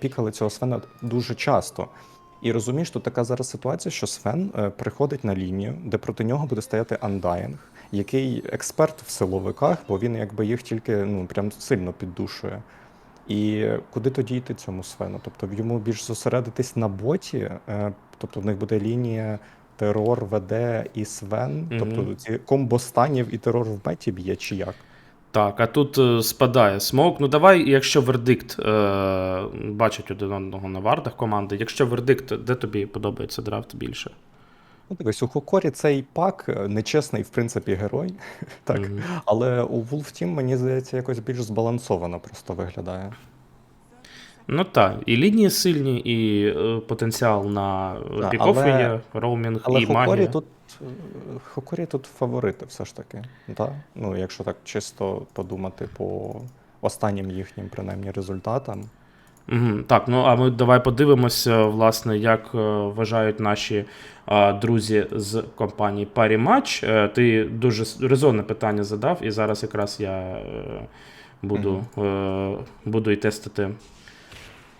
пікали цього Свена дуже часто. І розумієш, тут така зараз ситуація, що Свен е, приходить на лінію, де проти нього буде стояти Undying, який експерт в силовиках, бо він якби їх тільки ну прям сильно піддушує. І куди тоді йти цьому Свену? Тобто йому більш зосередитись на боті, е, тобто в них буде лінія терор, ВД і Свен, тобто ці комбо станів і терор в меті б'є, чи як? Так, а тут е, спадає смок. Ну давай, якщо вердикт е, бачать один одного на вардах команди, якщо вердикт, де тобі подобається драфт більше? Ну, дивись, у Хокорі цей пак е, нечесний, в принципі, герой. так. Мгм. Але у Wolf Team, мені здається, якось більш збалансовано просто виглядає. Ну так, і лінії сильні, і е, потенціал на Да, пікофи але- є, роумінг Але і магія. тут, Хокорі тут фаворити все ж таки. Да? Ну, якщо так чисто подумати по останнім їхнім принаймні результатам. Угу, так, ну а ми давай подивимося, власне, як е, вважають наші е, друзі з компанії Парі Матч. Е, ти дуже резонне питання задав, і зараз якраз я е, буду, е, буду і тестити.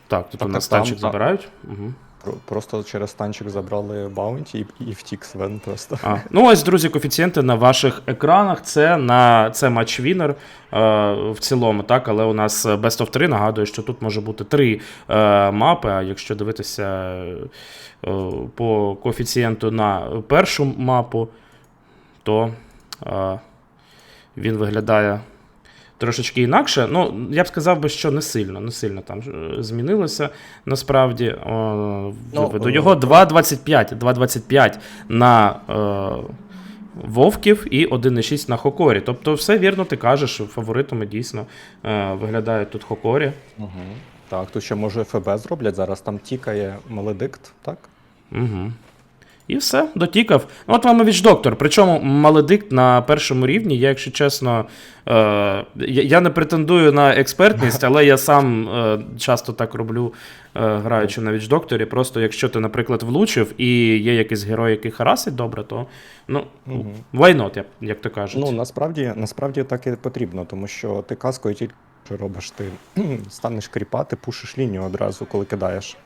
Так, тут Так, у нас так, там, танчик так. забирають. Угу. Про- Просто через танчик забрали баунті і, і втік Свен просто. А, ну ось, друзі, коефіцієнти на ваших екранах. Це на це матч Вінер е, в цілому, так, але у нас Best of 3 нагадую, що тут може бути три е, мапи. А якщо дивитися е, по коефіцієнту на першу мапу, то е, він виглядає. Трошечки інакше. Ну, я б сказав би, що не сильно, не сильно там е, змінилося насправді. О, Ну, е, його 2.25. 2.25 на е, Вовків і 1.6 на Хокорі. Тобто, все вірно, ти кажеш, фаворитами дійсно е, виглядають тут Хокорі. Угу. Так, тут ще може ФБ зроблять. Зараз там тікає Маледикт, так? Угу. І все, дотікав. От вам і доктор. Причому маледикт на першому рівні. Я, якщо чесно, е, я, не претендую на експертність, але я сам е, часто так роблю, е, граючи на вічдокторі. Просто якщо ти, наприклад, влучив і є якийсь герой, який харасить добре, то ну, Мгм. why not, як, як то кажуть. Ну, насправді, насправді так і потрібно, тому що ти каскою тільки що робиш, ти станеш кріпати, пушиш лінію одразу, коли кидаєш.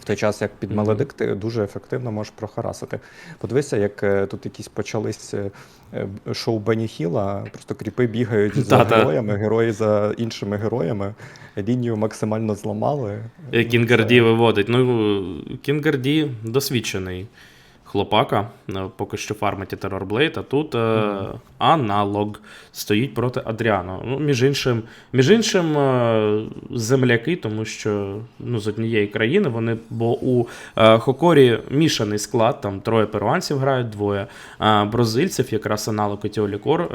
В той час, як під. Маледик, ти дуже ефективно можеш прохарасити. Подивися, як е, тут якісь почались е, е, шоу Бенні Хіла, просто кріпи бігають за Та-та. героями, герої за іншими героями, лінію максимально зламали. Кінгарді виводить. Ну, Кінгарді досвідчений хлопака. е, Поки що фармить і Террорблейд, а тут е, аналог стоїть проти Адріану. Ну, між іншим, між іншим е, земляки, тому що ну, з однієї країни вони, бо у Хокорі мішаний склад, там троє перуанців грають, двоє бразильців, якраз аналог і Тіолікор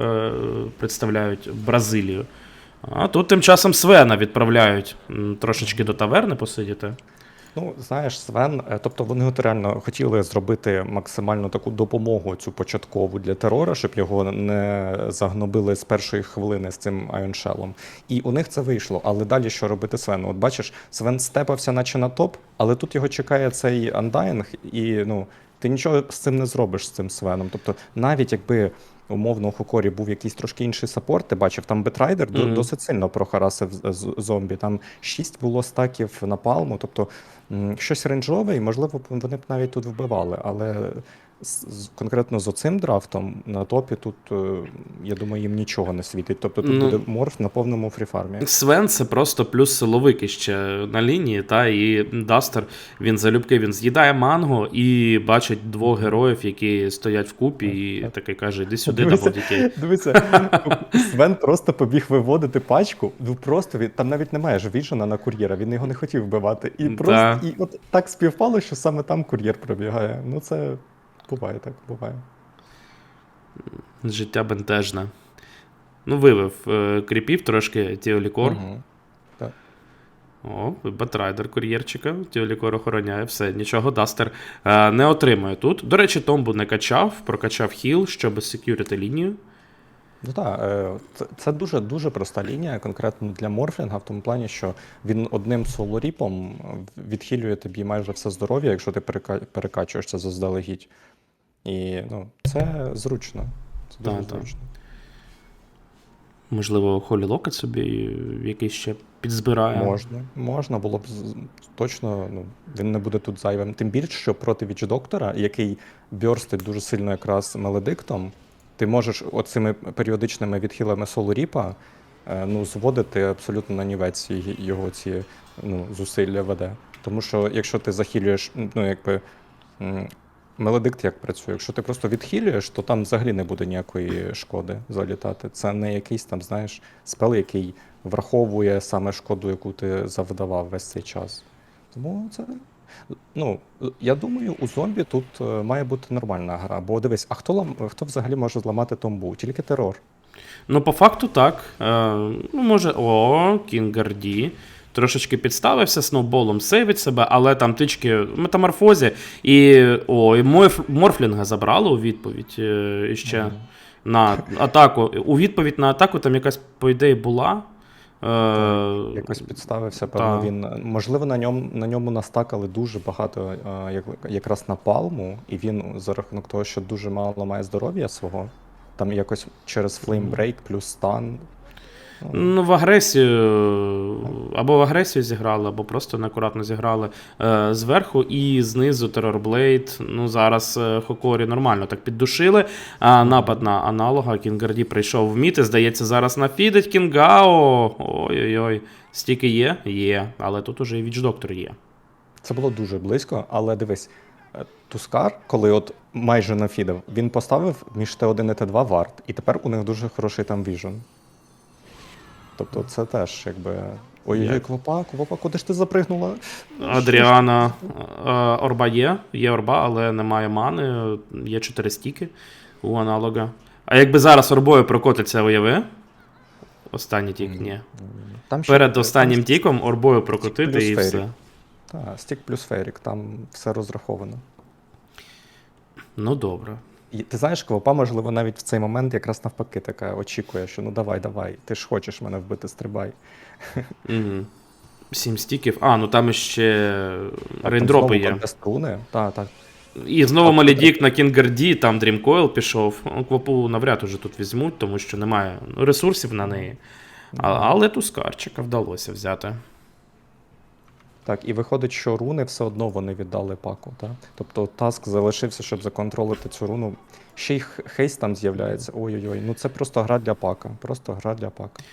представляють Бразилію. А тут тим часом Свена відправляють трошечки до таверни посидіти. Ну, знаєш, Свен, е, тобто вони от реально хотіли зробити максимальну таку допомогу цю початкову для терора, щоб його не загнобили з першої хвилини з цим Айоншелом. І у них це вийшло. Але далі що робити Свену? От бачиш, Свен степався, наче на топ, але тут його чекає цей андайнг, і ну, ти нічого з цим не зробиш з цим Свеном. Тобто, навіть якби. Умовно, у Хокорі був якийсь трошки інший саппорт, ти бачив, там Бетрайдер mm -hmm. досить сильно прохарасив з- зомбі. Там шість було стаків на палму. Тобто щось рейнджове, і можливо вони б навіть тут вбивали. Але конкретно з оцим драфтом на топі тут, е, я думаю, їм нічого не світить. Тобто тут Ну. буде морф на повному фріфармі. Свен це просто плюс силовик іще на лінії, та і Дастер він залюбки він з'їдає манго і бачить двох героїв, які стоять вкупі, і такий каже: іди сюди, дітей. Дивися, Свен просто побіг виводити пачку. Ну просто він там навіть немає ж віжена на кур'єра. Він його не хотів вбивати. І Да. просто і от так співпало, що саме там кур'єр пробігає. Ну це буває так, буває. Життя бентежне. Ну, вивив е, кріпів трошки Тіолікор. Угу. Так. О, Батрайдер кур'єрчика. Тіолікор охороняє, все, нічого Дастер е, не отримує тут. До речі, Томбу не качав, прокачав хіл, щоб секюрити лінію. Ну так, е, це, дуже дуже проста лінія, конкретно для Морфлінга, в тому плані, що він одним солоріпом відхилює тобі майже все здоров'я, якщо ти перека- перекачуєшся заздалегідь. І ну, це зручно. Це дуже Так, так. зручно. Можливо, Холі Локет собі якийсь ще підзбирає. Можна, можна було б точно, ну, він не буде тут зайвим. Тим більше, що проти Віч доктора, який бьорстить дуже сильно якраз меледиктом, ти можеш оцими періодичними відхилами соло ріпа е, ну, зводити абсолютно на нівець його ці ну, зусилля веде. Тому що якщо ти захилюєш, ну якби. м, Меледикт як працює? Якщо ти просто відхилюєш, то там взагалі не буде ніякої шкоди залітати. Це не якийсь там, знаєш, спел, який враховує саме шкоду, яку ти завдавав весь цей час. Тому це. Ну, я думаю, у зомбі тут е, має бути нормальна гра. Бо дивись, а хто лам... хто взагалі може зламати томбу? Тільки терор. Ну, по факту так. Е, ну, може, о, Кінгарді. Трошечки підставився сноуболом, сейвить себе, але там тички в метаморфозі. І о, і Морфлінга забрали у відповідь е, іще Мгм. на атаку. У відповідь на атаку там якась, по ідеї, була. Е, Якось підставився, певно, та. він. Можливо, на ньому, на ньому настакали дуже багато е, як, якраз на палму, і він за рахунок того, що дуже мало має здоров'я свого, там якось через флеймбрейк плюс стан. Ну, в агресію або в агресію зіграли, або просто неакуратно зіграли е, зверху і знизу Террорблейд. Ну, зараз е, Хокорі нормально так піддушили. А напад на аналога Кінгарді прийшов в міт, і здається, зараз нафідить Кінгао. Ой-ой-ой. Стільки є? Є. Але тут уже і Вічдоктор є. Це було дуже близько, але дивись, е, Тускар, коли от майже нафідав, він поставив між Т1 і Т2 варт, і тепер у них дуже хороший там віжен. Тобто це теж якби. Ой-ой, Як? квопа, квопа, куди ж ти запригнула? Адріана е, орба є, є орба, але немає мани. Є 4 стіки у аналога. А якби зараз орбою прокотиться, уяви? Останній тік, ні. Там ще- Перед там останнім тіком орбою прокотити і все. Та, стік плюс ферік, там все розраховано. Ну добре. І ти знаєш, Квопа, можливо, навіть в цей момент якраз навпаки така очікує, що ну давай, давай, ти ж хочеш мене вбити, стрибай. Угу. Сім стіків. А, ну там ще рейндропи є. струни. Так, так. І знову Малідік на Кінгарді, там Дрімкойл пішов. Ну, Квапу навряд уже тут візьмуть, тому що немає ресурсів на неї. А, але Тускарчика вдалося взяти. Так, і виходить, що руни все одно вони віддали паку. Так? Тобто таск залишився, щоб законтролити цю руну. Ще й хейс там з'являється. Ой-ой-ой. Ну це просто гра для пака. Просто гра для пака.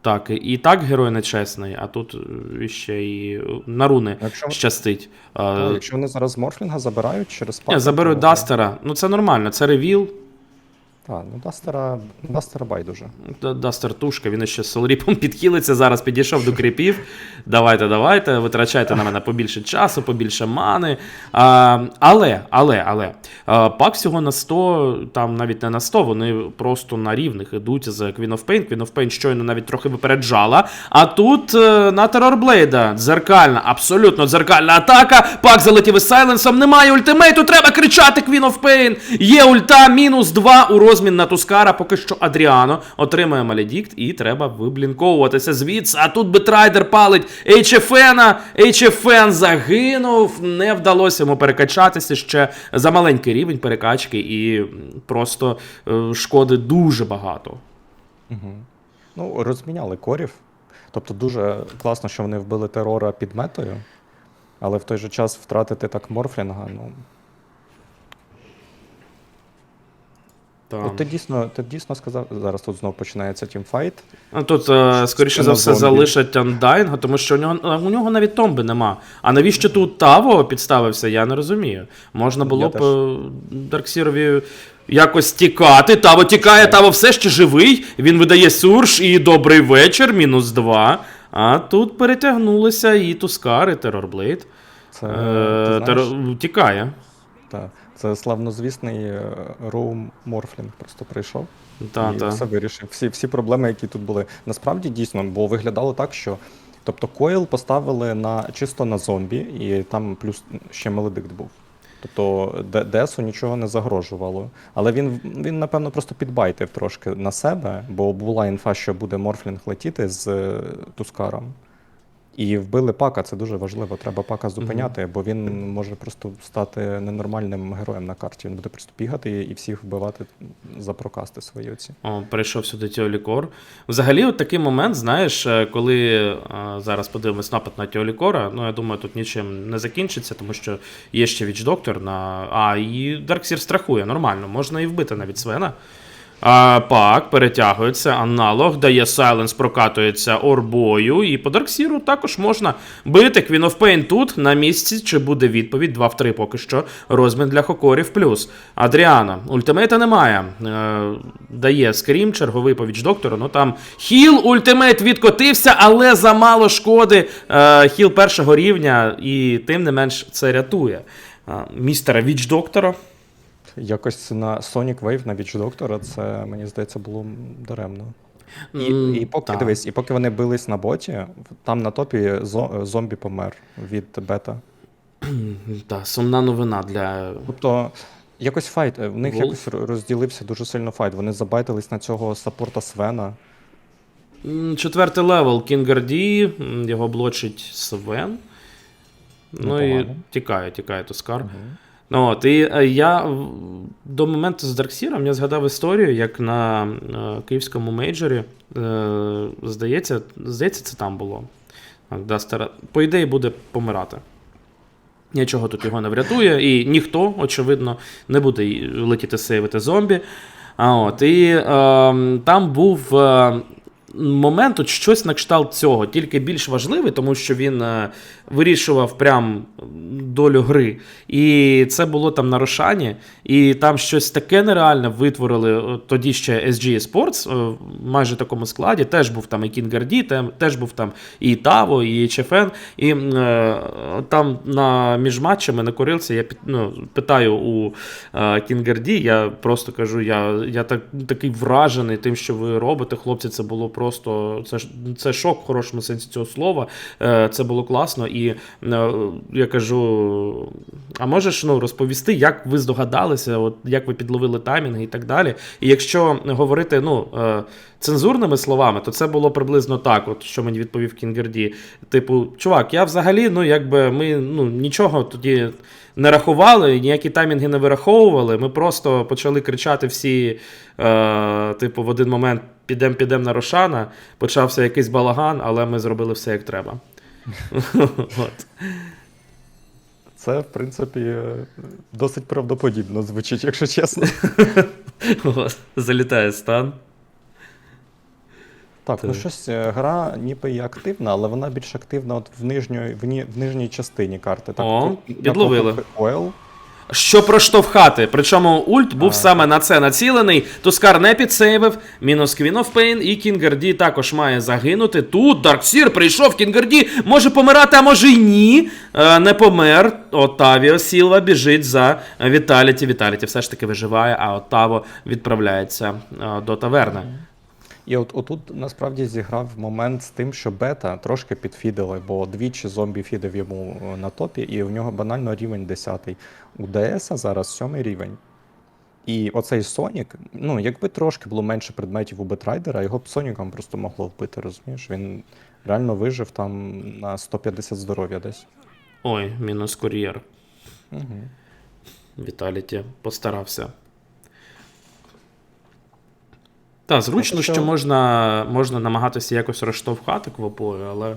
Так, і- так герой нечесний, а тут е, ще і е, на руни Якщо, щастить. А, якщо вони зараз Морфлінга забирають через пак. Ні, заберуть Дастера. Ну це нормально, це ревіл. Так, ну Дастера, Дастера байдуже. Дастер тушка, він ще з солріпом підхилиться, зараз підійшов до кріпів. Давайте, давайте, витрачайте на мене побільше часу, побільше мани. А, але, але, але, пак всього на 100, там навіть не на 100, вони просто на рівних ідуть з Queen of Pain. Queen of Pain щойно навіть трохи випереджала. А тут е, на Террорблейда дзеркальна, абсолютно дзеркальна атака. Пак залетів із сайленсом, немає ультимейту, треба кричати Queen of Pain. Є ульта, мінус 2 у розмін на Тускара. Поки що Адріано отримує Маледікт і треба виблінковуватися звідси. А тут Бетрайдер палить HFN. HFN загинув. Не вдалося йому перекачатися ще за маленький рівень перекачки, і просто е, шкоди дуже багато. Угу. Ну, розміняли корів. Тобто дуже класно, що вони вбили терора під метою, але в той же час втратити так Морфлінга, ну. Там. От ти дійсно, ти дійсно сказав, зараз тут знов починається тімфайт. А Тут, е, скоріше за все, зомбі. залишать Андайнга, тому що у нього, у нього навіть томби нема. А навіщо тут Таво підставився, я не розумію. Можна було Я б теж. е, Дарксірові якось тікати. Таво тікає, Таво все ще живий. Він видає сурж і добрий вечір, мінус два. А тут перетягнулися і Тускар, і Терорблейд. Це, Е, ти знаєш, Терор- Тікає. та, це славнозвісний е, Роум Морфлінг просто прийшов Та, і та. все вирішив. Всі, всі проблеми, які тут були. Насправді дійсно, бо виглядало так, що. Тобто Койл поставили на чисто на зомбі, і там плюс ще мелодикт був. Тобто Десу нічого не загрожувало. Але він, він, напевно, просто підбайтив трошки на себе, бо була інфа, що буде Морфлінг летіти з е, Тускаром. І вбили пака, це дуже важливо. Треба пака зупиняти, бо він може просто стати ненормальним героєм на карті. Він буде просто бігати і всіх вбивати за прокасти свої оці. О, перейшов сюди Тіолікор. Взагалі, от такий момент, знаєш, е, коли е, зараз подивимось напад на Тіолікора, ну я думаю, тут нічим не закінчиться, тому що є ще Віч Доктор на. А, і Дарксір страхує, нормально, можна і вбити навіть Свена. А, пак перетягується, аналог, дає сайленс, прокатується орбою, і по Дарксіру також можна бити. Queen of Pain тут на місці. Чи буде відповідь? 2 в 3 поки що. Розмін для Хокорів плюс. Адріана. Ультимейта немає. Е, дає скрім, черговий по Віч Доктору. Ну там хіл, ультимейт відкотився, але замало шкоди. Е, хіл першого рівня, і тим не менш це рятує. Е, містера Віч Доктора. Якось на Sonic Wave на Віч Доктора, це мені здається було даремно. І, М, і поки так. дивись, і поки вони бились на боті, там на топі зо- зомбі помер від бета. Та, сумна новина для. Тобто, якось файт, е, в них Волк. якось розділився дуже сильно файт. Вони забайтились на цього саппорта Свена. Четвертий левел Кінгарді, його блочить Свен. Ну і Непогано. тікає, тікає Тускар. Ну, от, і е, я до моменту з Дарксіром я згадав історію, як на е, київському мейджорі, е, здається, здається, це там було. Дастера, по ідеї, буде помирати. Нічого тут його не врятує, і ніхто, очевидно, не буде летіти сейвити зомбі. А от, і е, там був момент, от щось на кшталт цього, тільки більш важливий, тому що він е, вирішував прям долю гри. І це було там на Рошані, і там щось таке нереальне витворили е, тоді ще SG Sports е, в майже такому складі. Теж був там і Кінгарді, теж був там і Таво, і ЧФН. І там на між матчами на курилці я ну, питаю у Кінгарді, я просто кажу, я, я так, такий вражений тим, що ви робите. Хлопці, це було просто це, це шок в хорошому сенсі цього слова. Е, це було класно. І е, я кажу: а можеш ну, розповісти, як ви здогадалися, от, як ви підловили таймінги і так далі. І якщо говорити ну, е, цензурними словами, то це було приблизно так, от, що мені відповів Кінгерді. Типу, чувак, я взагалі, ну, якби ми ну, нічого тоді не рахували, ніякі таймінги не вираховували. Ми просто почали кричати всі, е, типу, в один момент підем, підем на Рошана. Почався якийсь балаган, але ми зробили все як треба. От. Це, в принципі, е, досить правдоподібно звучить, якщо чесно. Залітає стан. Так, ну щось е, гра ніби і активна, але вона більш активна от в нижньої, в, в нижній частині карти. Так, О, підловили. Що проштовхати. Причому ульт був А. саме на це націлений. Тускар не підсейвив, мінус Queen of Pain, і Кінгарді також має загинути. Тут Дарксір прийшов, Кінгарді може помирати, а може й ні. Е, не помер. Отавіо Сілва біжить за Віталіті. Віталіті все ж таки виживає, а Отаво відправляється е, до таверни. І от отут насправді зіграв момент з тим, що бета трошки підфідили, бо двічі зомбі фідив йому е, на топі, і у нього банально рівень 10. У ДС зараз 7 рівень. І оцей Сонік, ну, якби трошки було менше предметів у Бетрайдера, його б Соніком просто могло вбити, розумієш? Він реально вижив там на 150 здоров'я десь. Ой, мінус кур'єр. Угу. Віталіті постарався. Та, зручно, Ну, що... що- можна, можна намагатися якось розштовхати квопою, але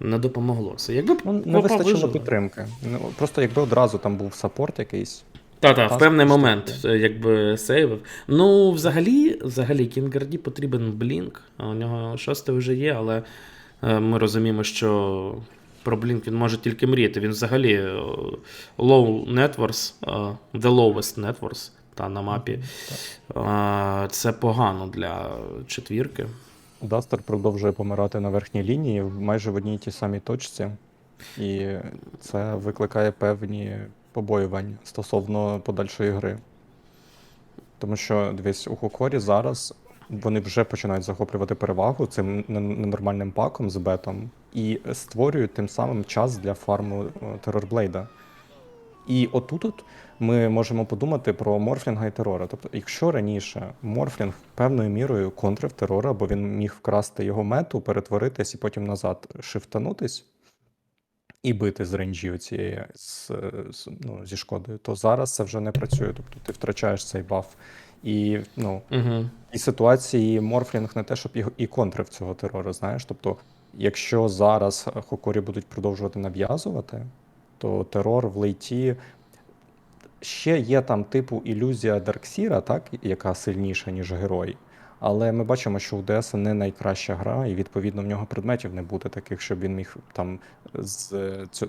не допомогло це. Якби Ну, не вистачило вижила. підтримки. Ну, просто якби одразу там був саппорт якийсь. Та, та, в певний момент, е, якби сейвив. Ну, взагалі, взагалі, Кінгарді потрібен блінк. У нього шостий вже є, але е, ми розуміємо, що про блінк він може тільки мріяти. Він взагалі е, low networks, the lowest networks та на мапі. Е, Це погано для четвірки. Дастер продовжує помирати на верхній лінії в- майже в одній і тій самій точці, і це викликає певні побоювання стосовно подальшої гри. Тому що, дивись, у Хокорі зараз вони вже починають захоплювати перевагу цим ненормальним паком з бетом і створюють тим самим час для фарму Терорблейда. І отут от ми можемо подумати про морфлінга і терора. Тобто, якщо раніше морфлінг певною мірою контрив терора, бо він міг вкрасти його мету, перетворитись і потім назад шифтанутись і бити з рейнджі цієї з, з, ну, зі шкодою, то зараз це вже не працює. Тобто ти втрачаєш цей баф. І ну, Угу. і ситуації Морфлінг не те, щоб і, і контрив цього терору, знаєш. Тобто, якщо зараз Хокорі будуть продовжувати нав'язувати, то терор в лейті ще є там типу ілюзія Дарксіра, так, яка сильніша, ніж герой. Але ми бачимо, що у ДС не найкраща гра, і відповідно в нього предметів не буде таких, щоб він міг там з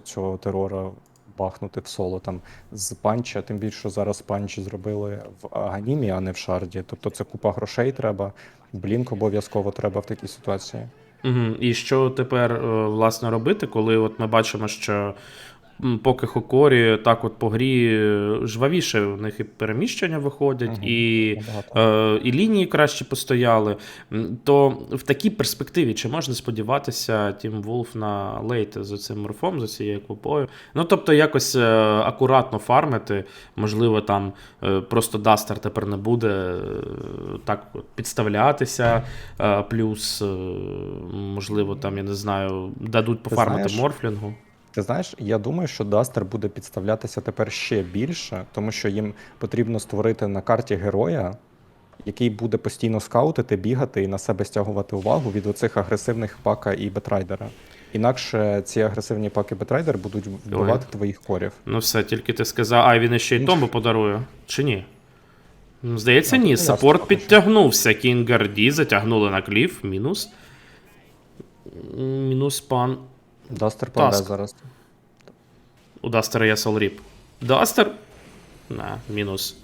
цього терора бахнути в соло там з панча, тим більше зараз панчі зробили в Аганімі, а не в шарді. Тобто це купа грошей треба. Блінк обов'язково треба в такій ситуації. Угу. І що тепер е, власне робити, коли от ми бачимо, що поки Хокорі так от по грі е, жвавіше в них і переміщення виходять, Мгм. і, е, і лінії краще постояли, то в такій перспективі чи можна сподіватися Тім Вулф на лейт з цим морфом, з цією квопою? Ну тобто якось е, акуратно фармити, можливо, там е, просто Дастер тепер не буде е, так підставлятися, е, плюс, е, можливо, там, я не знаю, дадуть пофармити морфлінгу. Ти знаєш, я думаю, що Дастер буде підставлятися тепер ще більше, тому що їм потрібно створити на карті героя, який буде постійно скаутити, бігати і на себе стягувати увагу від оцих агресивних пака і бетрайдера. Інакше ці агресивні паки бетрайдер будуть вбивати твоїх корів. Ну все, тільки ти сказав, а він ще й Томбо подарує, чи ні? Ну, Здається, ні. Саппорт підтягнувся. Кінгарді затягнули на кліф. Мінус. Мінус пан. Дастер помре Таск. зараз. У Дастера є Солріп. Дастер? На, мінус.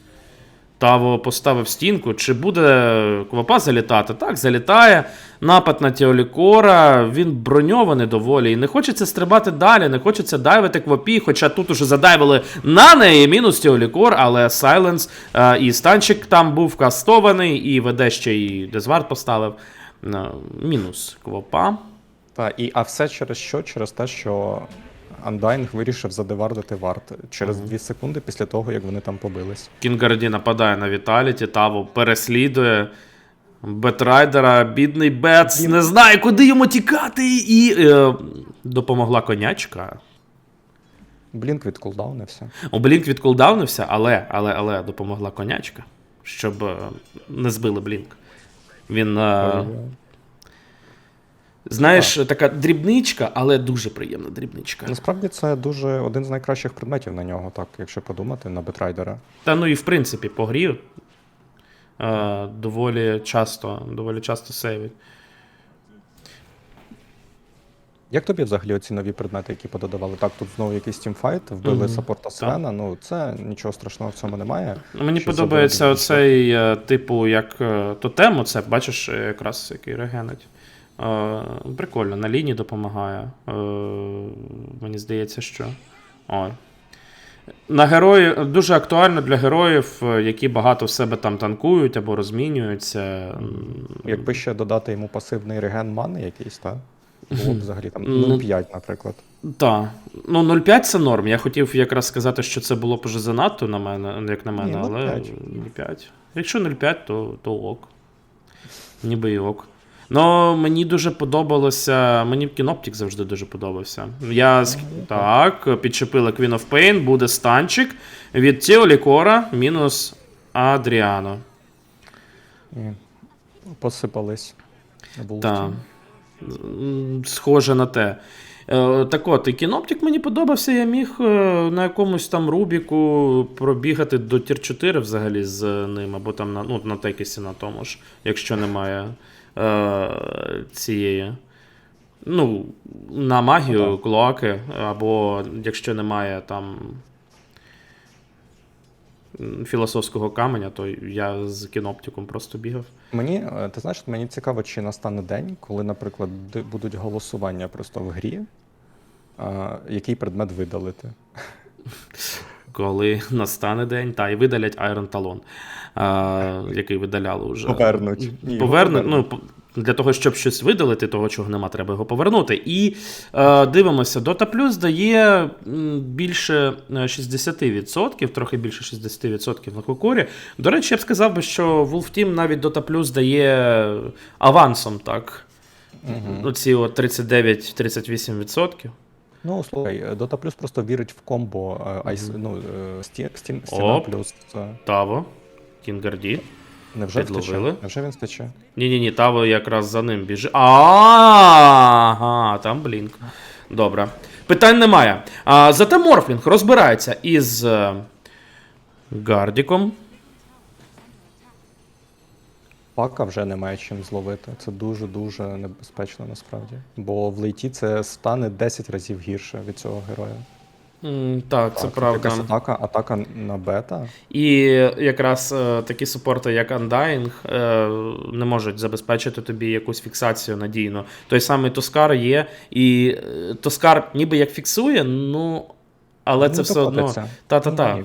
Таво поставив стінку. Чи буде Квапа залітати? Так, залітає. Напад на Теолікора. Він броньований доволі. І не хочеться стрибати далі, не хочеться дайвити Квапі, хоча тут уже задайвили на неї. Мінус Теолікор, але Сайленс е, і станчик там був кастований, і веде ще і Дезвард поставив. Е, мінус Квапа. Та, і, а все через що? Через те, що Undying вирішив задевардити варт через 2 секунди після того, як вони там побились. Кінгарді нападає на Віталіті, Таво переслідує Бетрайдера, бідний Бетс, не знає, куди йому тікати, і е, допомогла конячка. Блінк від кулдаунився. У Блінк відколдаунився, але, але, але допомогла конячка, щоб е, не збили Блінк. Він, е, знаєш, така дрібничка, але дуже приємна дрібничка. Насправді це дуже один з найкращих предметів на нього, так, якщо подумати, на Бетрайдера. Та ну і в принципі по грі е, доволі часто, доволі часто сейвить. Як тобі взагалі оці нові предмети, які пододавали? Так, тут знову якийсь тімфайт, вбили Мгм. саппорта Свена. Ну, це нічого страшного в цьому немає. Ну, Мені Що подобається оцей, е, типу, як е, тотем, оце, бачиш, е, якраз який регенить. Прикольно, на лінії допомагає. Е, мені здається, що. Ой. На герої дуже актуально для героїв, е, які багато в себе там танкують або розмінюються. Якби ще додати йому пасивний реген мани якийсь, так? Було б взагалі там Ну, 0,5, наприклад. Так. Ну, 0,5 це норм. Я хотів якраз сказати, що це було б вже занадто на мене, як на мене, Ні, але 0,5. 0,5. Якщо 0,5, то, то ок. Ніби і ок. Ну, мені дуже подобалося. Мені Кіноптік завжди дуже подобався. Я так, підчепила Queen of Pain, буде станчик від Тіо Лікора мінус Адріано. Посипались. Так. Схоже на те. Е, Так от, і кіноптик мені подобався, я міг е, на якомусь там Рубіку пробігати до тір 4 взагалі з ним, або там на, ну, на текісі на тому ж, якщо немає е, цієї. Ну, на магію, Ну, клоаки, або якщо немає там філософського каменя, то я з кіноптиком просто бігав. Мені, е, ти знаєш, мені цікаво, чи настане день, коли, наприклад, будуть голосування просто в грі, а, який предмет видалити. Коли настане день, та і видалять Iron Talon, а, який видаляли вже. Повернуть. Повернуть, ну, Для того, щоб щось видалити, того, чого нема, треба його повернути. І е, дивимося, Dota Plus дає більше е, 60%, трохи більше 60% на Кокорі. До речі, я б сказав би, що Wolf Team навіть Dota Plus дає авансом, так. Оці от 39-38%. Ну, слухай, Dota Plus просто вірить в комбо е, ну, е, стіна Оп. плюс. е, Таво, Кінгарді. Невже Підловили. втече? Невже він втече? Ні-ні, ні, Таво якраз за ним біжить. Ага, там блінк. Добре. Питань немає. А, зате Морфлінг розбирається із е, Гардіком. Пака вже немає чим зловити. Це дуже-дуже небезпечно насправді. Бо в лейті це стане 10 разів гірше від цього героя. Так, це правда. Якась атака, атака на бета. І якраз е, такі супорти, як Undying, е, не можуть забезпечити тобі якусь фіксацію надійно. Той самий Тоскар є, і е, Тоскар ніби як фіксує, ну. Але Він це все одно. Та-та-та.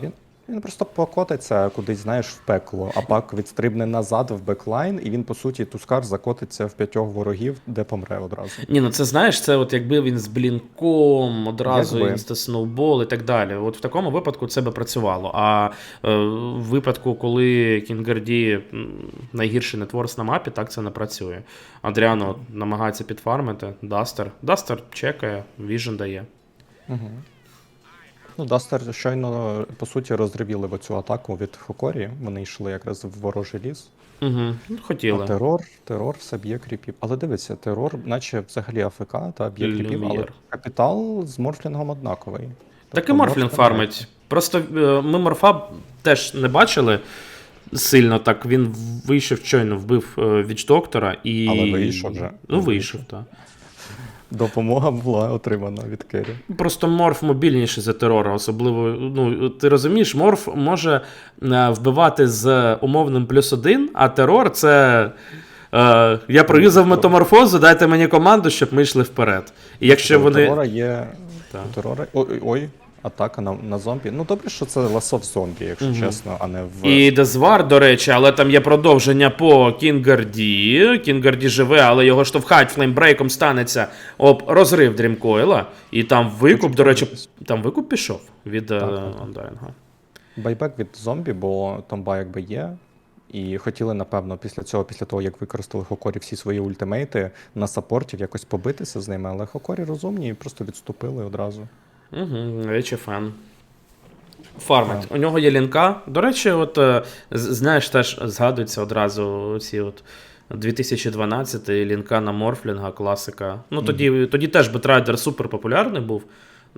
Він, просто покотиться кудись, знаєш, в пекло, а пак відстрибне назад в беклайн, і він, по суті, тускар закотиться в п'ятьох ворогів, де помре одразу. Ні, ну це знаєш, це от якби він з блінком, одразу Якби. інста сноубол і так далі. От в такому випадку це би працювало. А е, в випадку, коли Кінгарді найгірший нетворс на мапі, так це не працює. Адріано намагається підфармити, Дастер. Дастер чекає, Віжен дає. Угу. Ну, Дастер щойно, по суті, розривіли в цю атаку від Хокорі. Вони йшли якраз в ворожий ліс. Угу, хотіли. А терор, терор все б'є кріпів. Але дивиться, терор, наче взагалі АФК, та б'є кріпів, але капітал з морфлінгом однаковий. Так і Тобто Морфлінг Морфлінг фармить. Просто е, ми морфа теж не бачили сильно так. Він вийшов щойно, вбив е, віч доктора і. Але вийшов же. Ну, вийшов, так. Допомога була отримана від Керрі. Просто морф мобільніший за терора, особливо. Ну, ти розумієш, морф може е, вбивати з умовним плюс один, а терор це. Е, я проюзав метаморфозу, дайте мені команду, щоб ми йшли вперед. І якщо У вони. терора є. Так. У терора... Ой, ой, атака на, на зомбі. Ну добре, що це ласов зомбі, якщо Мгм. чесно, а не в. І Дезвар, до речі, але там є продовження по Кінгарді. Кінгарді живе, але його штовхають флеймбрейком станеться об розрив Дрімкойла. І там викуп, до речі, там викуп пішов від е, Так, так, так. Undying. Байбек від зомбі, бо томба якби є. І хотіли, напевно, після цього, після того, як використали Хокорі всі свої ультимейти на сапортів, якось побитися з ними, але Хокорі розумні і просто відступили одразу. Угу, речі фен. Фармить. У нього є лінка. До речі, от е, знаєш, теж згадуються одразу ці от 2012 лінка на Морфлінга, класика. Ну тоді, тоді теж Бетрайдер супер популярний був.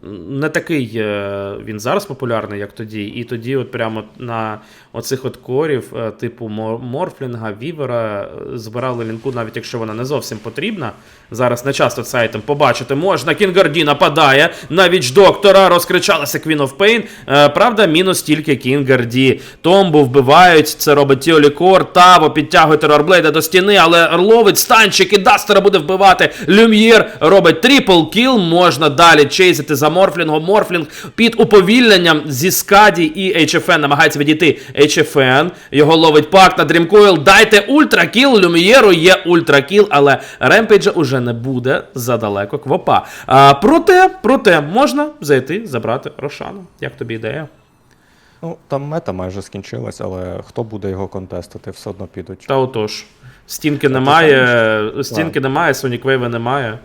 Не такий е, він зараз популярний, як тоді. І тоді, от прямо на оцих от корів, е, типу Морфлінга, Вівера, е, збирали лінку, навіть якщо вона не зовсім потрібна. Зараз не часто сайтом побачити можна. Кінгарді нападає на віч доктора, розкричалася Queen of Pain. Правда, мінус тільки Кінгарді. Томбу вбивають, це робить Тіолікор. Таво підтягує терорблейда до стіни, але ловить станчик і Дастера буде вбивати. Люм'єр робить трипл кіл. Можна далі чейзити за Морфлінгом. Морфлінг під уповільненням зі Скаді і HFN намагається відійти. HFN його ловить пак на Дрімкойл. Дайте ультракіл. Люм'єру є ультракіл, але Ремпейджа уже не буде задалеко квопа. А, проте, проте можна зайти забрати Рошану. Як тобі ідея? Ну, там мета майже скінчилась, але хто буде його контестити, все одно підуть. Та отож. Стінки немає, стінки немає, Sonic Wave немає.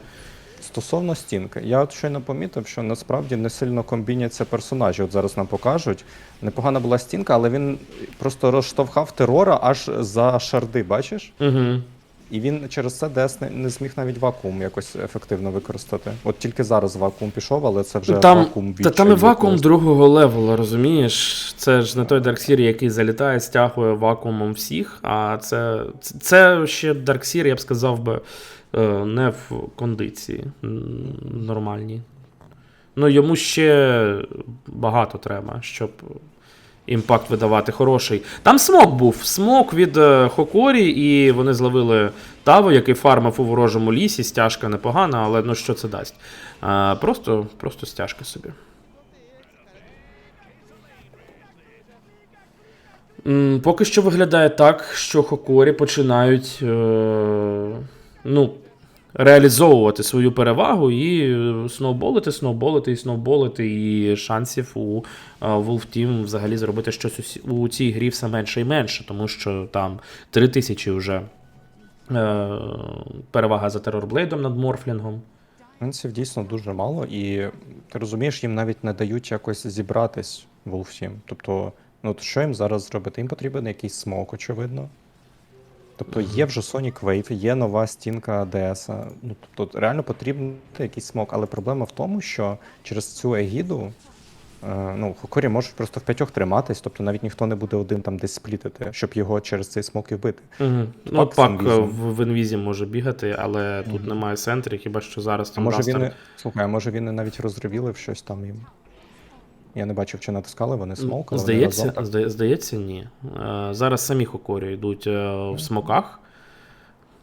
Стосовно стінки, я от щойно помітив, що насправді не сильно комбіняться персонажі. От зараз нам покажуть. Непогана була стінка, але він просто розштовхав терора аж за шарди, бачиш? Угу. І він через це ДС не, не зміг навіть вакуум якось ефективно використати. От тільки зараз вакуум пішов, але це вже Там, вакуум та, там і вакуум якогось. другого левела, розумієш? Це ж не той Дарксір, який залітає, стягує вакуумом всіх, а це, це, ще Дарксір, я б сказав би, не в кондиції нормальній. Ну, йому ще багато треба, щоб імпакт видавати хороший. Там смок був. Смок від е, Хокорі, і вони зловили Таву, який фармив у ворожому лісі. Стяжка непогана, але ну що це дасть? А, просто, просто стяжка собі. Поки що виглядає так, що Хокорі починають е- ну, реалізовувати свою перевагу і е, сноуболити, сноуболити і сноуболити, і шансів у е, Wolf Team взагалі зробити щось у цій грі все менше і менше, тому що там 3000 вже е, перевага за терорблейдом над Морфлінгом. Шансів дійсно дуже мало, і ти розумієш, їм навіть не дають якось зібратись Wolf Team. Тобто, ну що їм зараз зробити? Їм потрібен якийсь смок, очевидно. Тобто є вже Sonic Wave, є нова стінка ДС. Ну, тобто реально потрібен якийсь смок, але проблема в тому, що через цю егіду е, ну, Хокорі можуть просто в п'ятьох триматись, тобто навіть ніхто не буде один там десь сплітити, щоб його через цей смок і вбити. Угу. Ну, Пак інвізом. в, в інвізі може бігати, але тут немає центрів, хіба що зараз А там може Дастер- він слухай, а може він навіть розривілив щось там їм. Я не бачив, чи натискали вони смок, Здається, вони Здається, разом так. здається, ні. Е, Зараз самі Хокорі йдуть е, в смоках.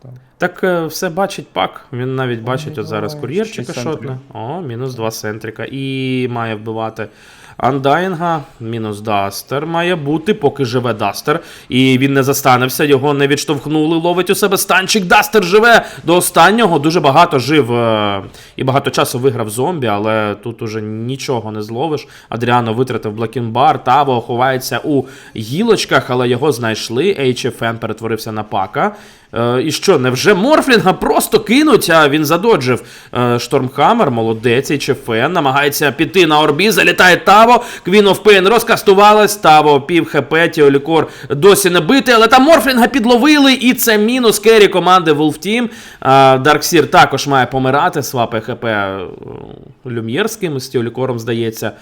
Так. Так е, все бачить пак. Він навіть бачить, от зараз кур'єрчика шотне. О, мінус два центрика. І має вбивати Андайнга, мінус Дастер має бути, поки живе Дастер. І він не застаневся, його не відштовхнули. Ловить у себе станчик. Дастер живе до останнього. Дуже багато жив е, і багато часу виграв зомбі, але тут уже нічого не зловиш. Адріано витратив Блакінбар, Таво ховається у гілочках, але його знайшли. HFN перетворився на пака. Е, і що, невже Морфлінга просто кинуть, а він задоджив е, Штормхаммер, молодець, HFN, намагається піти на орбі, залітає Таво, Queen of Pain розкастувалась, Таво пів хп, Тіолікор досі не бити, але там Морфлінга підловили, і це мінус керрі команди Wolf Team. Е, Дарксір також має помирати, свапає хп е, Люм'єр з Тіолікором, здається.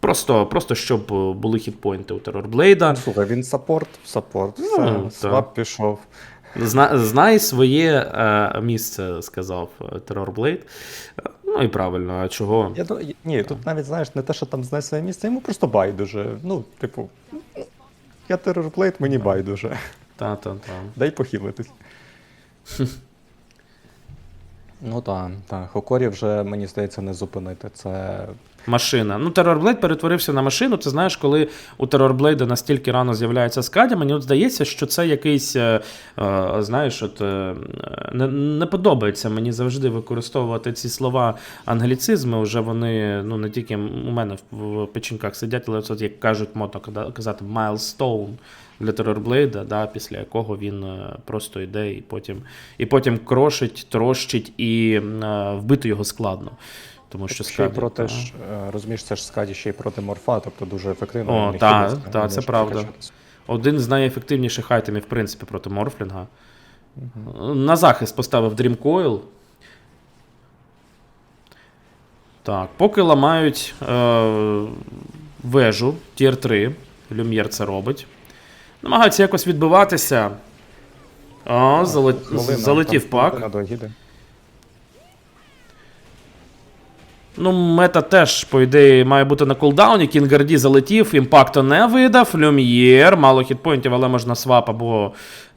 Просто, просто щоб були хітпойнти у Терорблейда. Слухай, він саппорт, саппорт. Ну, Все, свап пішов. Зна, знай своє е, місце, сказав е, Терорблейд. Ну і правильно, а чого? Я, ні, тут навіть знаєш, не те, що там знає своє місце, йому просто байдуже. Ну, типу, я терорплейт, мені байдуже. Та-та-та. Дай похилитись. ну так, так. Хокорі вже, мені здається, не зупинити. Це Машина. Ну, Терорблейд перетворився на машину. Ти знаєш, коли у Терорблейда настільки рано з'являється скадя, мені от здається, що це якийсь, е, е, знаєш, от е, не, не подобається мені завжди використовувати ці слова англіцизми. Вже вони ну не тільки у мене в, печінках сидять, але от, як кажуть, када- казати milestone для Терорблейда, да, після якого він е, просто йде і потім, і потім крошить, трощить, і е, вбити його складно. Тому що ще й складно. проти та. ж, е, розумієш, це ж скаді ще й проти морфа, тобто дуже ефективно. О, він та, та, це правда. прокачатися. Один з найефективніших айтемів, в принципі, проти Морфлінга. На захист поставив Dreamcoil. Так, поки ламають е, вежу Тір 3. Люм'єр це робить. Намагаються якось відбиватися. О, залет... Хвилина, залетів там пак. Ну, мета теж, по ідеї, має бути на кулдауні. Кінгарді залетів, імпакту не видав. Люм'єр, мало хітпоінтів, але можна свап або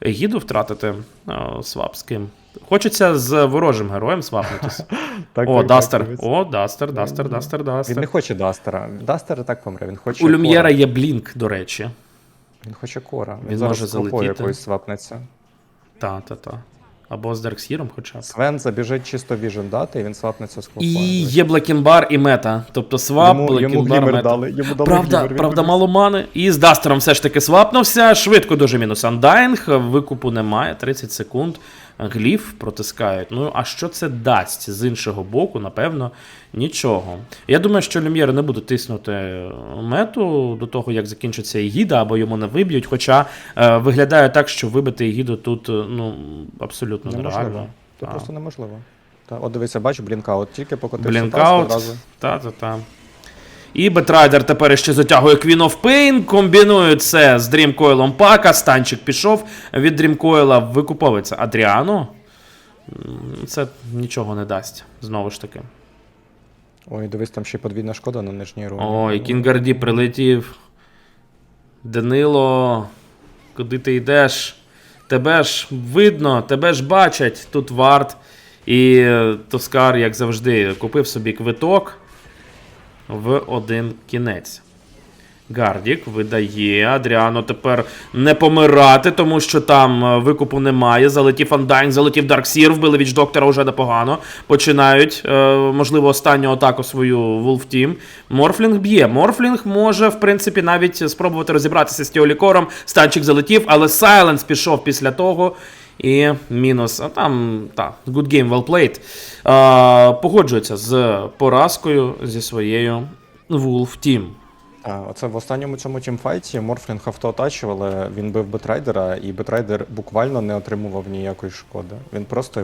гіду втратити. О, свап з ким. Хочеться з ворожим героєм свапнутись. О, так, Дастер. так. О, Дастер, Дастер, Дастер, Він не хоче Дастера. Дастер так помре, він хоче. У Люм'єра є блінк, до речі. Він хоче кора. Він, Він може залетіти. якоюсь свапнеться. Та, та, та. Або з Дарксіром хоча б. Свен забіжить чисто віжен дати, і він свапнеться з клопою. І є Блекінбар і мета. Тобто свап, йому, йому Блекінбар, мета. дали. Йому дали Правда, глімер, він правда, побіг. мало мани. І з Дастером все ж таки свапнувся. Швидко дуже мінус андайнг. Викупу немає. 30 секунд. Гліф протискають. Ну, а що це дасть з іншого боку? Напевно, нічого. Я думаю, що Люм'єр не буде тиснути мету до того, як закінчиться Егіда, або йому не виб'ють. Хоча е, виглядає так, що вибити Егіду тут е, ну, абсолютно нереально. Це просто неможливо. Та, от дивися, бачу, блінкаут, тільки покотився Блінкаут. Та-та-та. І Бетрайдер тепер ще затягує Queen of Pain. Комбінує це з Дрімкойлом Пака. Станчик пішов. Від Дрімкойла викуповується Адріано. Це нічого не дасть. Знову ж таки. Ой, дивись, там ще подвійна шкода на нижній руні. Ой, Кінгарді прилетів. Данило, куди ти йдеш? Тебе ж видно, тебе ж бачать. Тут варт. І е, Тоскар, як завжди, купив собі квиток в один кінець. Гардік видає Адріано тепер не помирати, тому що там е, викупу немає. Залетів Андайн, залетів Дарксір, вбили Віч Доктора вже непогано. Починають, е, можливо, останню атаку свою Wolf Team. Морфлінг б'є. Морфлінг може, в принципі, навіть спробувати розібратися з Тіолікором. Станчик залетів, але Сайленс пішов після того. І мінус. А там, так, good game, well played. А, погоджується з поразкою зі своєю Wolf Team. Оце в останньому цьому тімфайті Морфлінг автоатачували, він бив Бетрайдера, і Бетрайдер буквально не отримував ніякої шкоди. Він просто